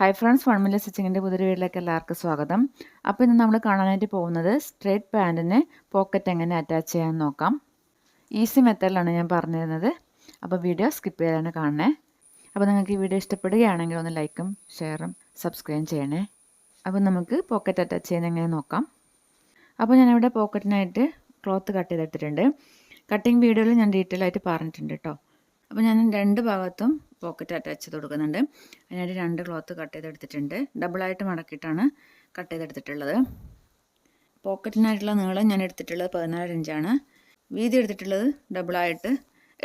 Hi friends one സ്റ്റിച്ചിങ്ങിന്റെ പുതിയ വീട്ടിലേക്ക് എല്ലാവർക്കും സ്വാഗതം. അപ്പോൾ ഇന്ന് നമ്മൾ കാണാനായിട്ട് പോകുന്നത് സ്ട്രേറ്റ് പാന്റിന് പോക്കറ്റ് എങ്ങനെ അറ്റാച്ച് ചെയ്യാൻ നോക്കാം. ഈസി മെത്തേഡിലാണ് ഞാൻ പറഞ്ഞു തരുന്നത് അപ്പോൾ വീഡിയോ സ്കിപ്പ് ചെയ്താണ് കാണണേ അപ്പോൾ നിങ്ങൾക്ക് ഈ വീഡിയോ ഇഷ്ടപ്പെടുകയാണെങ്കിൽ ഒന്ന് ലൈക്കും ഷെയറും സബ്സ്ക്രൈബും ചെയ്യണേ. അപ്പോൾ നമുക്ക് പോക്കറ്റ് അറ്റാച്ച് ചെയ്യുന്ന എങ്ങനെ നോക്കാം. അപ്പോൾ ഞാനിവിടെ പോക്കറ്റിനായിട്ട് ക്ലോത്ത് കട്ട് ചെയ്തെടുത്തിട്ടുണ്ട്. കട്ടിങ് വീഡിയോയിൽ ഞാൻ ഡീറ്റെയിൽ ആയിട്ട് പറഞ്ഞിട്ടുണ്ട് കേട്ടോ. അപ്പോൾ ഞാൻ രണ്ട് ഭാഗത്തും പോക്കറ്റ് അറ്റാച്ച് ചെയ്ത് കൊടുക്കുന്നുണ്ട് അതിനായിട്ട് രണ്ട് ക്ലോത്ത് കട്ട് ചെയ്തെടുത്തിട്ടുണ്ട്. ഡബിളായിട്ട് മടക്കിയിട്ടാണ് കട്ട് ചെയ്തെടുത്തിട്ടുള്ളത്. പോക്കറ്റിനായിട്ടുള്ള നീളം ഞാൻ എടുത്തിട്ടുള്ളത് പതിനാല് ഇഞ്ചാണ് വീതി എടുത്തിട്ടുള്ളത് ഡബിളായിട്ട്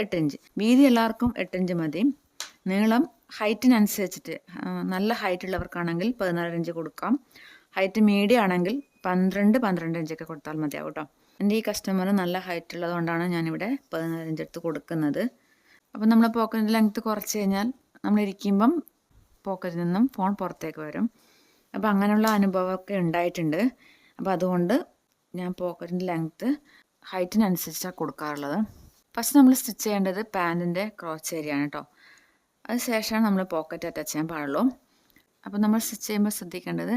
എട്ട് ഇഞ്ച് വീതി എല്ലാവർക്കും എട്ട് ഇഞ്ച് മതി. നീളം ഹൈറ്റിനനുസരിച്ചിട്ട് നല്ല ഹൈറ്റ് ഉള്ളവർക്കാണെങ്കിൽ പതിനാല് ഇഞ്ച് കൊടുക്കാം. ഹൈറ്റ് മീഡിയം ആണെങ്കിൽ പന്ത്രണ്ട് പന്ത്രണ്ട് ഇഞ്ചൊക്കെ കൊടുത്താൽ മതിയാവും കേട്ടോ. എന്റെ ഈ കസ്റ്റമർ നല്ല ഹൈറ്റ് ഉള്ളതുകൊണ്ടാണ് ഞാനിവിടെ പതിനാല് ഇഞ്ച് എടുത്ത് കൊടുക്കുന്നത്. അപ്പം നമ്മൾ പോക്കറ്റ് ലെങ്ത്ത് കുറച്ച് കഴിഞ്ഞാൽ നമ്മൾ ഇരിക്കുമ്പം പോക്കറ്റിൽ നിന്നും ഫോൺ പുറത്തേക്ക് വരും. അപ്പോൾ അങ്ങനെയുള്ള അനുഭവമൊക്കെ ഉണ്ടായിട്ടുണ്ട്. അപ്പോൾ അതുകൊണ്ട് ഞാൻ പോക്കറ്റിന്റെ ലെങ്ത്ത് ഹൈറ്റിനനുസരിച്ചാണ് കൊടുക്കാറുള്ളത്. ഫസ്റ്റ് നമ്മൾ സ്റ്റിച്ച് ചെയ്യേണ്ടത് പാന്റിന്റെ ക്രോച്ച് ഏരിയ ആണ് കേട്ടോ അതിനുശേഷമാണ് നമ്മൾ പോക്കറ്റ് അറ്റാച്ച് ചെയ്യാൻ പാടുള്ളൂ. അപ്പോൾ നമ്മൾ സ്റ്റിച്ച് ചെയ്യുമ്പോൾ ശ്രദ്ധിക്കേണ്ടത്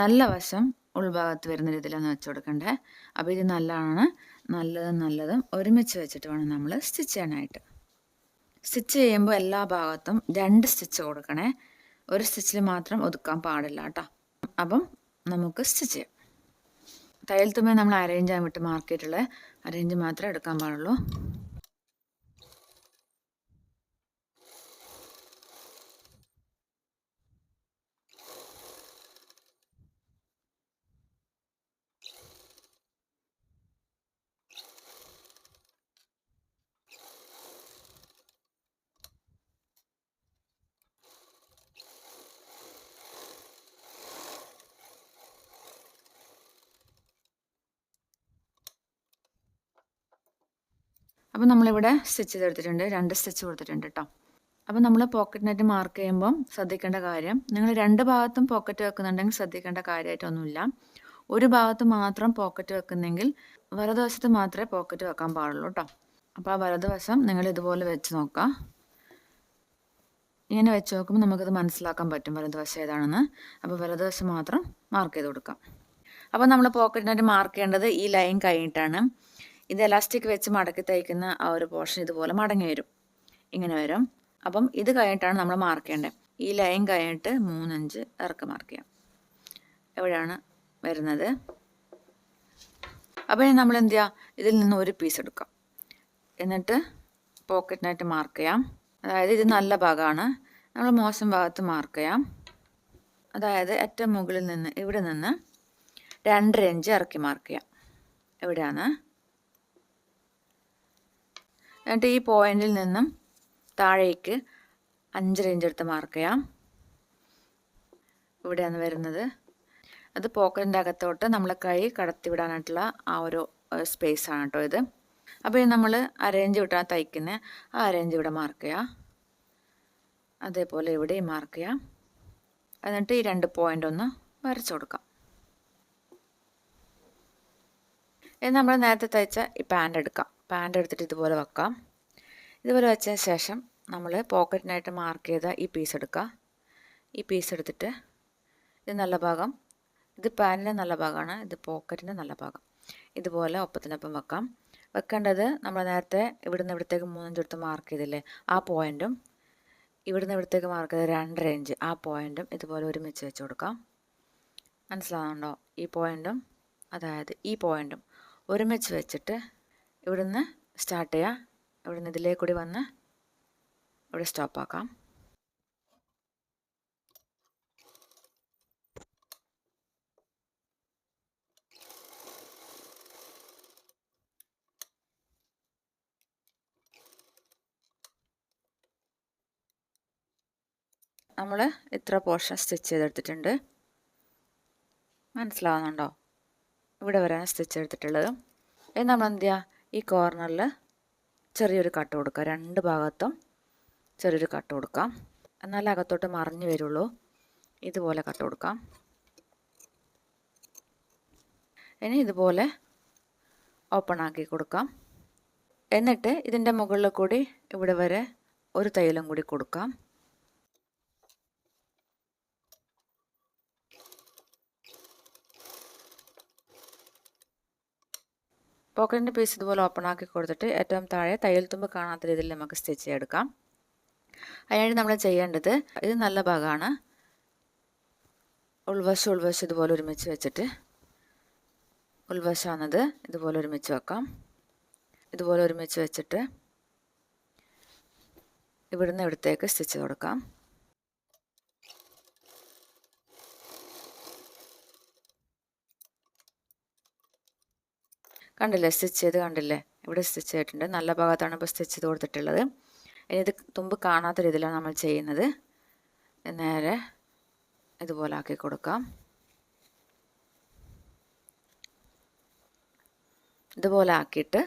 നല്ല വശം ഉൾഭാഗത്ത് വരുന്ന രീതിയിലാണ് വെച്ച് കൊടുക്കേണ്ടത്. അപ്പോൾ ഇത് നല്ലതാണ് നല്ലതും നല്ലതും ഒരുമിച്ച് വെച്ചിട്ട് വേണം നമ്മൾ സ്റ്റിച്ച് ചെയ്യാനായിട്ട്. സ്റ്റിച്ച് ചെയ്യുമ്പോൾ എല്ലാ ഭാഗത്തും രണ്ട് സ്റ്റിച്ച് കൊടുക്കണേ. ഒരു സ്റ്റിച്ചിൽ മാത്രം ഒതുക്കാൻ പാടില്ല കേട്ടോ. അപ്പം നമുക്ക് സ്റ്റിച്ച് ചെയ്യാം. തയ്യൽ തുമ്മേ നമ്മൾ അറേഞ്ച് ചെയ്യാൻ വിട്ട് മാർക്കറ്റിൽ അറേഞ്ച് മാത്രമേ എടുക്കാൻ പാടുള്ളൂ. അപ്പോൾ നമ്മളിവിടെ സ്റ്റിച്ച് ചെയ്തെടുത്തിട്ടുണ്ട്. രണ്ട് സ്റ്റിച്ച് കൊടുത്തിട്ടുണ്ട് കേട്ടോ അപ്പോൾ നമ്മൾ പോക്കറ്റ് നെറ്റ് മാർക്ക് ചെയ്യുമ്പം ശ്രദ്ധിക്കേണ്ട കാര്യം നിങ്ങൾ രണ്ട് ഭാഗത്തും പോക്കറ്റ് വെക്കുന്നുണ്ടെങ്കിൽ ശ്രദ്ധിക്കേണ്ട കാര്യമായിട്ടൊന്നുമില്ല. ഒരു ഭാഗത്ത് മാത്രം പോക്കറ്റ് വെക്കുന്നെങ്കിൽ വലതുവശത്ത് മാത്രമേ പോക്കറ്റ് വെക്കാൻ പാടുള്ളൂ കേട്ടോ അപ്പോൾ ആ വലതുവശം നിങ്ങൾ ഇതുപോലെ വെച്ച് നോക്കുക. ഇങ്ങനെ വെച്ച് നോക്കുമ്പോൾ നമുക്കത് മനസ്സിലാക്കാൻ പറ്റും വലതുവശം ഏതാണെന്ന്. അപ്പോൾ വലതുവശം മാത്രം മാർക്ക് ചെയ്ത് കൊടുക്കാം. അപ്പോൾ നമ്മൾ പോക്കറ്റിനായിട്ട് മാർക്ക് ചെയ്യേണ്ടത് ഈ ലൈൻ കഴിഞ്ഞിട്ടാണ്. ഇത് എലാസ്റ്റിക് വെച്ച് മടക്കി തയ്ക്കുന്ന ആ ഒരു പോർഷൻ ഇതുപോലെ മടങ്ങി വരും. ഇങ്ങനെ വരും. അപ്പം ഇത് കഴിഞ്ഞിട്ടാണ് നമ്മൾ മാർക്ക് ചെയ്യേണ്ടത് ഈ ലൈൻ കഴിഞ്ഞിട്ട് മൂന്നഞ്ച് ഇറക്കി മാർക്ക് ചെയ്യാം. എവിടെയാണ് വരുന്നത്? അപ്പോൾ നമ്മൾ എന്ത് ചെയ്യുക ഇതിൽ നിന്ന് ഒരു പീസ് എടുക്കാം. എന്നിട്ട് പോക്കറ്റിനായിട്ട് മാർക്ക് ചെയ്യാം. അതായത് ഇത് നല്ല ഭാഗമാണ്. നമ്മൾ മോശം ഭാഗത്ത് മാർക്ക് ചെയ്യാം. അതായത് ഏറ്റവും മുകളിൽ നിന്ന് ഇവിടെ നിന്ന് രണ്ടര ഇഞ്ച് ഇറക്കി മാർക്ക് ചെയ്യാം. എവിടെയാണ്? എന്നിട്ട് ഈ പോയിന്റിൽ നിന്നും താഴേക്ക് അഞ്ച് റേഞ്ച് എടുത്ത് മാർക്ക് ചെയ്യാം. ഇവിടെയാണ് വരുന്നത്. അത് പോക്കറ്റിന്റെ അകത്തോട്ട് നമ്മൾ കൈ കടത്തി വിടാനായിട്ടുള്ള ആ ഒരു സ്പേസ് ആണ് കേട്ടോ ഇത്. അപ്പോൾ ഇത് നമ്മൾ അരേഞ്ച് വിട്ടാൽ തയ്ക്കുന്നത് ആ അരേഞ്ച് ഇവിടെ മാർക്ക് ചെയ്യാം. അതേപോലെ ഇവിടെയും മാർക്ക് ചെയ്യാം. എന്നിട്ട് ഈ രണ്ട് പോയിന്റ് ഒന്ന് വരച്ചു കൊടുക്കാം. ഇത് നമ്മൾ നേരത്തെ തയ്ച്ച ഈ പാന്റ് എടുക്കാം. പാന്റ് എടുത്തിട്ട് ഇതുപോലെ വെക്കാം. ഇതുപോലെ വെച്ചതിന് ശേഷം നമ്മൾ പോക്കറ്റിനായിട്ട് മാർക്ക് ചെയ്ത ഈ പീസ് എടുക്കുക ഈ പീസ് എടുത്തിട്ട് ഇത് നല്ല ഭാഗം ഇത് പാന്റിന്റെ നല്ല ഭാഗമാണ് ഇത് പോക്കറ്റിന്റെ നല്ല ഭാഗം. ഇതുപോലെ ഒപ്പത്തിനൊപ്പം വെക്കാം. വെക്കേണ്ടത് നമ്മൾ നേരത്തെ ഇവിടുന്ന് ഇവിടത്തേക്ക് മൂന്നഞ്ചെടുത്ത് മാർക്ക് ചെയ്തില്ലേ ആ പോയിന്റും ഇവിടുന്ന് ഇവിടത്തേക്ക് മാർക്ക് ചെയ്ത രണ്ടര ഇഞ്ച് ആ പോയിന്റും ഇതുപോലെ ഒരുമിച്ച് വെച്ച് കൊടുക്കാം. മനസ്സിലാവുന്നുണ്ടോ? ഈ പോയിന്റും അതായത് ഈ പോയിന്റും ഒരുമിച്ച് വെച്ചിട്ട് ഇവിടുന്ന് സ്റ്റാർട്ട് ചെയ്യാം. ഇവിടുന്ന് ഇതിലേ കൂടി വന്ന് ഇവിടെ സ്റ്റോപ്പ് ആക്കാം. നമ്മൾ ഇത്ര പോർഷൻ സ്റ്റിച്ച് ചെയ്തെടുത്തിട്ടുണ്ട്. മനസ്സിലാവുന്നുണ്ടോ? ഇവിടെ വരാൻ സ്റ്റിച്ച് എടുത്തിട്ടുള്ളത്. ഇത് നമ്മൾ എന്ത് ചെയ്യുക ഈ കോർണറിൽ ചെറിയൊരു കട്ട് കൊടുക്കുക രണ്ട് ഭാഗത്തും ചെറിയൊരു കട്ട് കൊടുക്കാം. എന്നാലേ അകത്തോട്ട് മറിഞ്ഞു വരുള്ളൂ. ഇതുപോലെ കട്ട് കൊടുക്കാം. ഇനി ഇതുപോലെ ഓപ്പൺ ആക്കി കൊടുക്കാം. എന്നിട്ട് ഇതിന്റെ മുകളിൽ കൂടി ഇവിടെ വരെ ഒരു തൈലം കൂടി കൊടുക്കാം. പോക്കറ്റിന്റെ പീസ് ഇതുപോലെ ഓപ്പൺ ആക്കി കൊടുത്തിട്ട് ഏറ്റവും താഴെ തയ്യൽ തുമ്പ് കാണാത്ത രീതിയിൽ നമുക്ക് സ്റ്റിച്ച് ചെയ്തെടുക്കാം. അതിനായിട്ട് നമ്മൾ ചെയ്യേണ്ടത് ഇത് നല്ല ഭാഗമാണ്. ഉൾവശം ഉൾവശം ഇതുപോലെ ഒരുമിച്ച് വെച്ചിട്ട് ഉൾവശമാണത്. ഇതുപോലെ ഒരുമിച്ച് വെക്കാം. ഇതുപോലെ ഒരുമിച്ച് വെച്ചിട്ട് ഇവിടുന്ന് ഇവിടത്തേക്ക് സ്റ്റിച്ച് കൊടുക്കാം. കണ്ടില്ലേ? സ്റ്റിച്ച് ചെയ്ത് കണ്ടില്ലേ? ഇവിടെ സ്റ്റിച്ച് ചെയ്തിട്ടുണ്ട്. നല്ല ഭാഗത്താണ് ഇപ്പോൾ സ്റ്റിച്ച് ചെയ്ത് കൊടുത്തിട്ടുള്ളത്. ഇനി ഇത് തുമ്പ് കാണാത്ത രീതിയിലാണ് നമ്മൾ ചെയ്യുന്നത്. നേരെ ഇതുപോലെ ആക്കി കൊടുക്കാം. ഇതുപോലെ ആക്കിയിട്ട്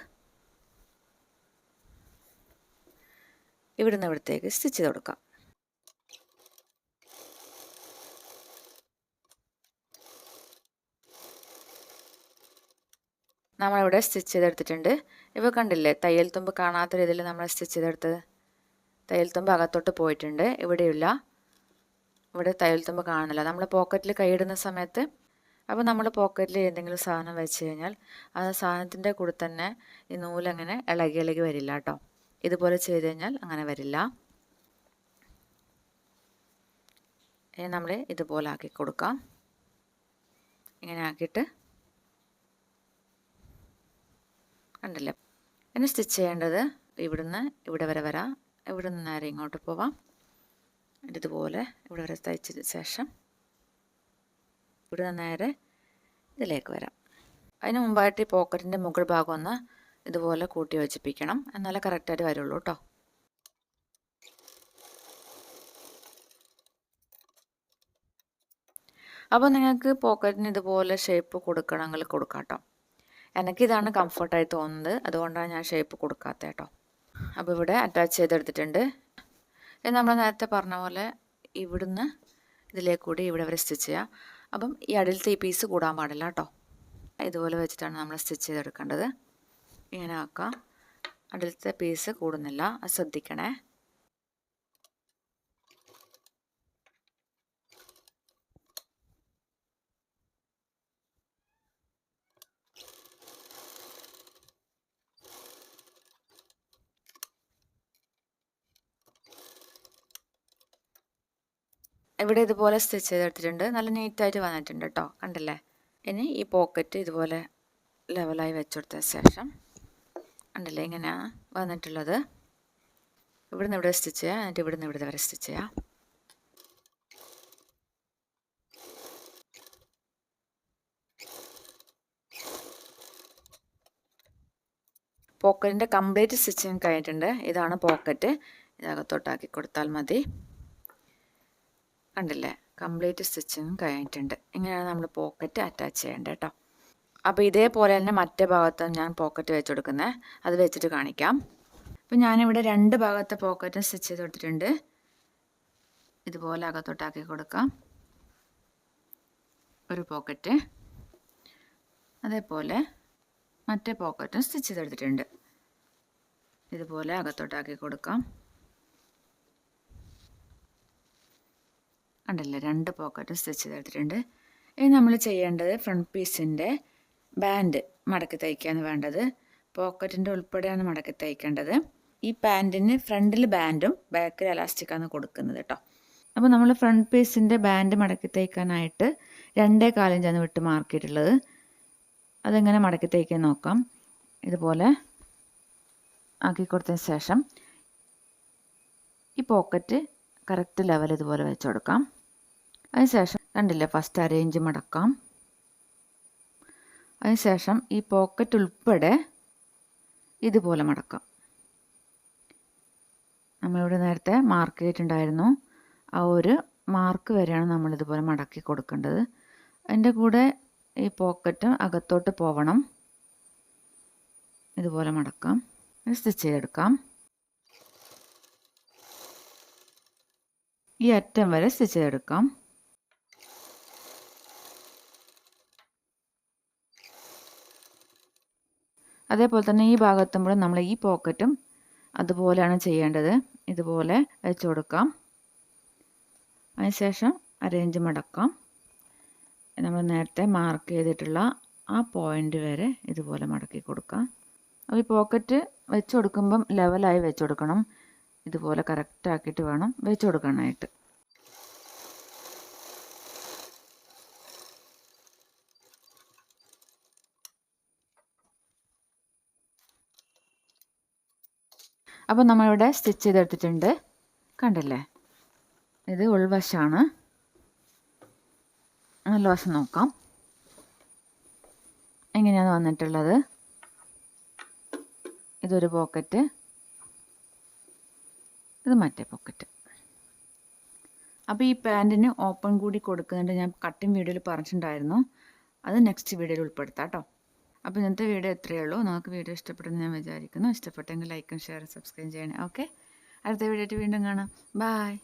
ഇവിടുന്ന് ഇവിടത്തേക്ക് സ്റ്റിച്ച് ചെയ്ത് കൊടുക്കാം. നമ്മളിവിടെ സ്റ്റിച്ച് ചെയ്തെടുത്തിട്ടുണ്ട്. ഇപ്പോൾ കണ്ടില്ലേ? തയ്യൽ തുമ്പ് കാണാത്ത രീതിയിൽ നമ്മൾ സ്റ്റിച്ച് ചെയ്തെടുത്തത്. തയ്യൽ തുമ്പ് അകത്തോട്ട് പോയിട്ടുണ്ട്. ഇവിടെയില്ല. ഇവിടെ തയ്യൽ തുമ്പ് കാണില്ല നമ്മൾ പോക്കറ്റിൽ കൈയിടുന്ന സമയത്ത് അപ്പോൾ നമ്മൾ പോക്കറ്റിൽ എന്തെങ്കിലും സാധനം വെച്ച് കഴിഞ്ഞാൽ ആ സാധനത്തിന്റെ കൂടെ തന്നെ ഈ നൂലങ്ങനെ ഇളകി ഇളകി വരില്ല കേട്ടോ. ഇതുപോലെ ചെയ്ത് കഴിഞ്ഞാൽ അങ്ങനെ വരില്ല. ഇനി നമ്മൾ ഇതുപോലെ ആക്കി കൊടുക്കാം. ഇങ്ങനെ ആക്കിയിട്ട് കണ്ടില്ലേ ഇനി സ്റ്റിച്ച് ചെയ്യേണ്ടത് ഇവിടുന്ന് ഇവിടെ വരെ വരാം. ഇവിടെ നിന്ന് നേരെ ഇങ്ങോട്ട് പോവാം. ഇതുപോലെ ഇവിടെ വരെ തയ്ച്ചതിന് ശേഷം ഇവിടെ നിന്ന് നേരെ ഇതിലേക്ക് വരാം. അതിന് മുമ്പായിട്ട് ഈ പോക്കറ്റിന്റെ മുകൾ ഭാഗം ഒന്ന് ഇതുപോലെ കൂട്ടി യോജിപ്പിക്കണം. എന്നാലേ കറക്റ്റായിട്ട് വരുള്ളൂ കേട്ടോ. അപ്പോൾ നിങ്ങൾക്ക് പോക്കറ്റിന് ഇതുപോലെ ഷേപ്പ് കൊടുക്കണമെങ്കിൽ കൊടുക്കാം കേട്ടോ. എനിക്കിതാണ് കംഫർട്ടായി തോന്നുന്നത്. അതുകൊണ്ടാണ് ഞാൻ ഷേപ്പ് കൊടുക്കാത്തത് കേട്ടോ അപ്പോൾ ഇവിടെ അറ്റാച്ച് ചെയ്തെടുത്തിട്ടുണ്ട്. ഇത് നമ്മൾ നേരത്തെ പറഞ്ഞ പോലെ ഇവിടുന്ന് ഇതിലേക്ക് കൂടി ഇവിടെ വരെ സ്റ്റിച്ച് ചെയ്യാം. അപ്പം ഈ അടിയിലത്തെ ഈ പീസ് കൂടാൻ പാടില്ല കേട്ടോ ഇതുപോലെ വെച്ചിട്ടാണ് നമ്മൾ സ്റ്റിച്ച് ചെയ്തെടുക്കേണ്ടത്. ഇങ്ങനെ ആക്കാം. അടിയിലത്തെ പീസ് കൂടുന്നില്ല. അത് ശ്രദ്ധിക്കണേ. ഇവിടെ ഇതുപോലെ സ്റ്റിച്ച് ചെയ്തെടുത്തിട്ടുണ്ട്. നല്ല നീറ്റായിട്ട് വന്നിട്ടുണ്ട് കേട്ടോ കണ്ടല്ലേ? ഇനി ഈ പോക്കറ്റ് ഇതുപോലെ ലെവലായി വെച്ചെടുത്ത ശേഷം കണ്ടല്ലേ ഇങ്ങനെ വന്നിട്ടുള്ളത്. ഇവിടുന്ന് ഇവിടെ സ്റ്റിച്ച് ചെയ്യാം. എന്നിട്ട് ഇവിടുന്ന് ഇവിടെ വരെ സ്റ്റിച്ച് ചെയ്യാം. പോക്കറ്റിന്റെ കംപ്ലീറ്റ് സ്റ്റിച്ചിങ് കഴിഞ്ഞിട്ടുണ്ട്. ഇതാണ് പോക്കറ്റ് ഇതകത്തോട്ടാക്കി കൊടുത്താൽ മതി. കണ്ടില്ലേ? കംപ്ലീറ്റ് സ്റ്റിച്ചിങ് കഴിഞ്ഞിട്ടുണ്ട്. ഇങ്ങനെയാണ് നമ്മൾ പോക്കറ്റ് അറ്റാച്ച് ചെയ്യേണ്ടത് കേട്ടോ. അപ്പോൾ ഇതേപോലെ തന്നെ മറ്റേ ഭാഗത്ത് ഞാൻ പോക്കറ്റ് വെച്ച് കൊടുക്കുന്നത് അത് വെച്ചിട്ട് കാണിക്കാം. അപ്പോൾ ഞാനിവിടെ രണ്ട് ഭാഗത്തെ പോക്കറ്റും സ്റ്റിച്ച് ചെയ്ത് കൊടുത്തിട്ടുണ്ട്. ഇതുപോലെ അകത്തോട്ടാക്കി കൊടുക്കാം. ഒരു പോക്കറ്റ് അതേപോലെ മറ്റേ പോക്കറ്റും സ്റ്റിച്ച് ചെയ്തെടുത്തിട്ടുണ്ട് ഇതുപോലെ അകത്തോട്ടാക്കി കൊടുക്കാം. കണ്ടില്ലേ രണ്ട് പോക്കറ്റ് സ്റ്റിച്ച് ചെയ്തെടുത്തിട്ടുണ്ട്. ഇനി നമ്മൾ ചെയ്യേണ്ടത് ഫ്രണ്ട് പീസിന്റെ ബാൻഡ് മടക്കി തയ്ക്കുകയാണ് വേണ്ടത്. പോക്കറ്റിന്റെ ഉൾപ്പെടെയാണ് മടക്കി തയ്ക്കേണ്ടത്. ഈ പാന്റിന് ഫ്രണ്ടിൽ ബാൻഡും ബാക്കിൽ എലാസ്റ്റിക്കാണ് കൊടുക്കുന്നത് കേട്ടോ അപ്പോൾ നമ്മൾ ഫ്രണ്ട് പീസിന്റെ ബാൻഡ് മടക്കി തയ്ക്കാനായിട്ട് രണ്ടേ കാലിഞ്ചാണ് വിട്ട് മാർക്ക് ചെയ്തിട്ടുള്ളത്. അതെങ്ങനെ മടക്കി തയ്ക്കാൻ നോക്കാം. ഇതുപോലെ ആക്കി കൊടുത്തതിന് ശേഷം ഈ പോക്കറ്റ് കറക്റ്റ് ലെവൽ ഇതുപോലെ വെച്ച് കൊടുക്കാം. അതിനുശേഷം കണ്ടില്ലേ ഫസ്റ്റ് അരേഞ്ച് മടക്കാം. അതിനുശേഷം ഈ പോക്കറ്റ് ഉൾപ്പെടെ ഇതുപോലെ മടക്കാം. നമ്മളിവിടെ നേരത്തെ മാർക്ക് ചെയ്തിട്ടുണ്ടായിരുന്നു. ആ ഒരു മാർക്ക് വരെയാണ് നമ്മളിതുപോലെ മടക്കി കൊടുക്കേണ്ടത്. അതിന്റെ കൂടെ ഈ പോക്കറ്റ് അകത്തോട്ട് പോവണം. ഇതുപോലെ മടക്കാം. സ്റ്റിച്ച് ചെയ്തെടുക്കാം. ഈ അറ്റം വരെ സ്റ്റിച്ച് ചെയ്തെടുക്കാം. അതേപോലെ തന്നെ ഈ ഭാഗത്തുമ്പോഴും നമ്മൾ ഈ പോക്കറ്റും അതുപോലെയാണ് ചെയ്യേണ്ടത്. ഇതുപോലെ വെച്ച് കൊടുക്കാം. അതിനുശേഷം അരേഞ്ച് മടക്കാം. നമ്മൾ നേരത്തെ മാർക്ക് ചെയ്തിട്ടുള്ള ആ പോയിന്റ് വരെ ഇതുപോലെ മടക്കി കൊടുക്കാം. അപ്പോൾ ഈ പോക്കറ്റ് വെച്ച് കൊടുക്കുമ്പം ലെവലായി വെച്ച് കൊടുക്കണം. ഇതുപോലെ കറക്റ്റ് ആക്കിയിട്ട് വേണം വെച്ച് കൊടുക്കാനായിട്ട്. അപ്പോൾ നമ്മളിവിടെ സ്റ്റിച്ച് ചെയ്തെടുത്തിട്ടുണ്ട്. കണ്ടില്ലേ? ഇത് ഉൾവശമാണ് നല്ല വശം നോക്കാം. എങ്ങനെയാണ് വന്നിട്ടുള്ളത്? ഇതൊരു പോക്കറ്റ്. ഇത് മറ്റേ പോക്കറ്റ്. അപ്പോൾ ഈ പാന്റിന് ഓപ്പൺ കൂടി കൊടുക്കുന്നുണ്ട് ഞാൻ കട്ടിങ് വീഡിയോയിൽ പറഞ്ഞിട്ടുണ്ടായിരുന്നു. അത് നെക്സ്റ്റ് വീഡിയോയിൽ ഉൾപ്പെടുത്താം കേട്ടോ. അപ്പോൾ ഇന്നത്തെ വീഡിയോ എത്രയേ ഉള്ളൂ. നമുക്ക് വീഡിയോ ഇഷ്ടപ്പെട്ടെന്ന് ഞാൻ വിചാരിക്കുന്നു. ഇഷ്ടപ്പെട്ടെങ്കിൽ ലൈക്കും ഷെയറും സബ്സ്ക്രൈബ് ചെയ്യണേ. ഓക്കെ അടുത്ത വീഡിയോ ആയിട്ട് വീണ്ടും കാണാം. ബായ്